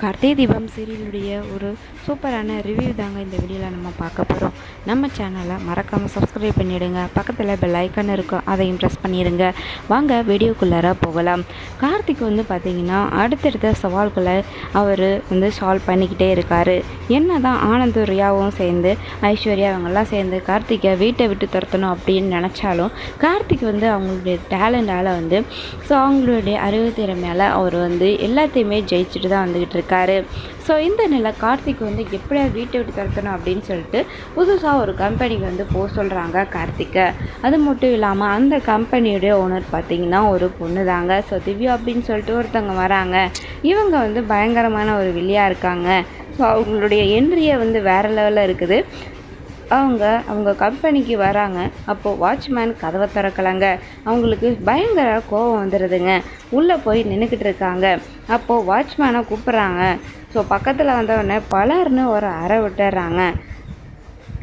கார்த்திகை தீபம் சீரியலுடைய ஒரு சூப்பரான ரிவ்யூ தாங்க இந்த வீடியோவில் நம்ம பார்க்க போகிறோம் நம்ம சேனலை மறக்காமல் சப்ஸ்கிரைப் பண்ணிவிடுங்க பக்கத்தில் பெல் ஐக்கன் இருக்கும். அதையும் ப்ரெஸ் பண்ணிடுங்க. வாங்க வீடியோக்குள்ளார போகலாம். கார்த்திக் வந்து பார்த்திங்கன்னா அடுத்தடுத்த சவால்களை அவர் வந்து சால்வ் பண்ணிக்கிட்டே இருக்கார். என்ன தான் ஆனந்த் ரியாவும் சேர்ந்து ஐஸ்வர்யா அவங்கெல்லாம் சேர்ந்து கார்த்திகை வீட்டை விட்டு துரத்தணும் அப்படின்னு நினச்சாலும் கார்த்திக் வந்து அவங்களுடைய டேலண்டால் வந்து ஸோ அவங்களுடைய அறிவு திறமையால் அவர் வந்து எல்லாத்தையுமே ஜெயிச்சுட்டு தான் வந்துக்கிட்டு இருக்காரு ஸோ இந்த நிலை கார்த்திக் வந்து எப்படியா வீட்டை விட்டு திறக்கணும் அப்படின்னு சொல்லிட்டு புதுசாக ஒரு கம்பெனிக்கு வந்து போக சொல்கிறாங்க கார்த்திக்கை. அது மட்டும் இல்லாமல் அந்த கம்பெனியுடைய ஓனர் பார்த்திங்கன்னா ஒரு பொண்ணு தாங்க ஸோ திவ்யா அப்படின்னு சொல்லிட்டு ஒருத்தவங்க வராங்க. இவங்க வந்து பயங்கரமான ஒரு வில்லியாக இருக்காங்க. ஸோ அவங்களுடைய என்ட்ரியை வந்து வேறு லெவலில் இருக்குது. அவங்க அவங்க கம்பெனிக்கு வராங்க. அப்போது வாட்ச்மேன் கதவை திறக்கலாங்க. அவங்களுக்கு பயங்கர கோபம் வந்துடுதுங்க உள்ளே போய் நின்றுக்கிட்டு இருக்காங்க. அப்போது வாட்ச்மேனை கூப்பிட்றாங்க. ஸோ பக்கத்தில் வந்தவுடனே பலர்னு ஒரு அறை விட்டுறாங்க.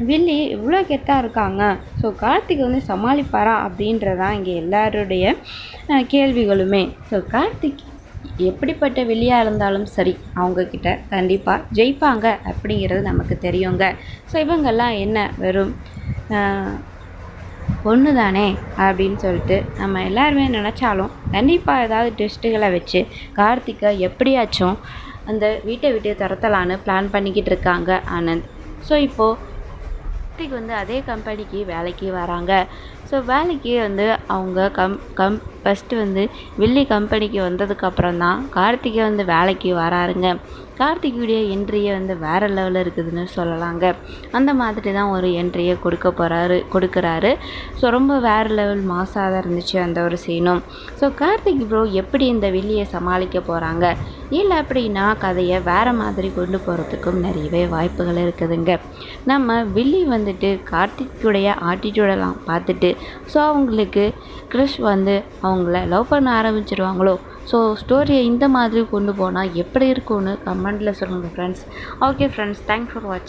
வில்லி இவ்வளோ கெத்தாக இருக்காங்க. ஸோ கார்த்திக் வந்து சமாளிப்பாரா அப்படின்றதான் இங்கே எல்லாருடைய கேள்விகளுமே. ஸோ கார்த்திக் எப்படிப்பட்ட வெளியாக இருந்தாலும் சரி அவங்கக்கிட்ட கண்டிப்பாக ஜெயிப்பாங்க அப்படிங்கிறது நமக்கு தெரியுங்க. ஸோ இவங்கெல்லாம் என்ன? வெறும் பொண்ணு தானே அப்படின்னு சொல்லிட்டு நம்ம எல்லாருமே நினச்சாலும் கண்டிப்பாக ஏதாவது டெஸ்ட்டுகளை வச்சு கார்த்திகை எப்படியாச்சும் அந்த வீட்டை விட்டு துரத்தலான்னு பிளான் பண்ணிக்கிட்டு இருக்காங்க ஆனந்த். ஸோ இப்போது கார்த்திக் வந்து அதே கம்பெனிக்கு வேலைக்கு வராங்க. ஸோ வேலைக்கு வந்து அவங்க கம் கம் ஃபஸ்ட்டு வந்து வில்லி கம்பெனிக்கு வந்ததுக்கப்புறம் தான் கார்த்திகை வந்து வேலைக்கு வராருங்க. கார்த்திகையுடைய என்ட்ரியை வந்து வேறு லெவலில் இருக்குதுன்னு சொல்லலாங்க. அந்த மாதிரி தான் ஒரு என்ட்ரியை கொடுக்க போகிறாரு கொடுக்குறாரு. ஸோ ரொம்ப வேறு லெவல் மாசாக தான் இருந்துச்சு அந்த ஒரு சீனும் ஸோ கார்த்திக் ப்ரோ எப்படி இந்த வில்லியை சமாளிக்க போகிறாங்க இல்லை அப்படின்னா கதையை வேறு மாதிரி கொண்டு போகிறதுக்கும் நிறையவே வாய்ப்புகள் இருக்குதுங்க. நம்ம வில்லி வந்துட்டு கார்த்திக்குடைய ஆட்டிடியூடெல்லாம் பார்த்துட்டு ஸோ அவங்களுக்கு க்ரிஷ் வந்து அவங்கள லவ் பண்ண ஆரம்பிச்சிருவாங்களோ? ஸோ ஸ்டோரியை இந்த மாதிரி கொண்டு போனால் எப்படி இருக்கும்னு கமெண்டில் சொல்லுங்கள் friends okay friends thanks for வாட்சிங்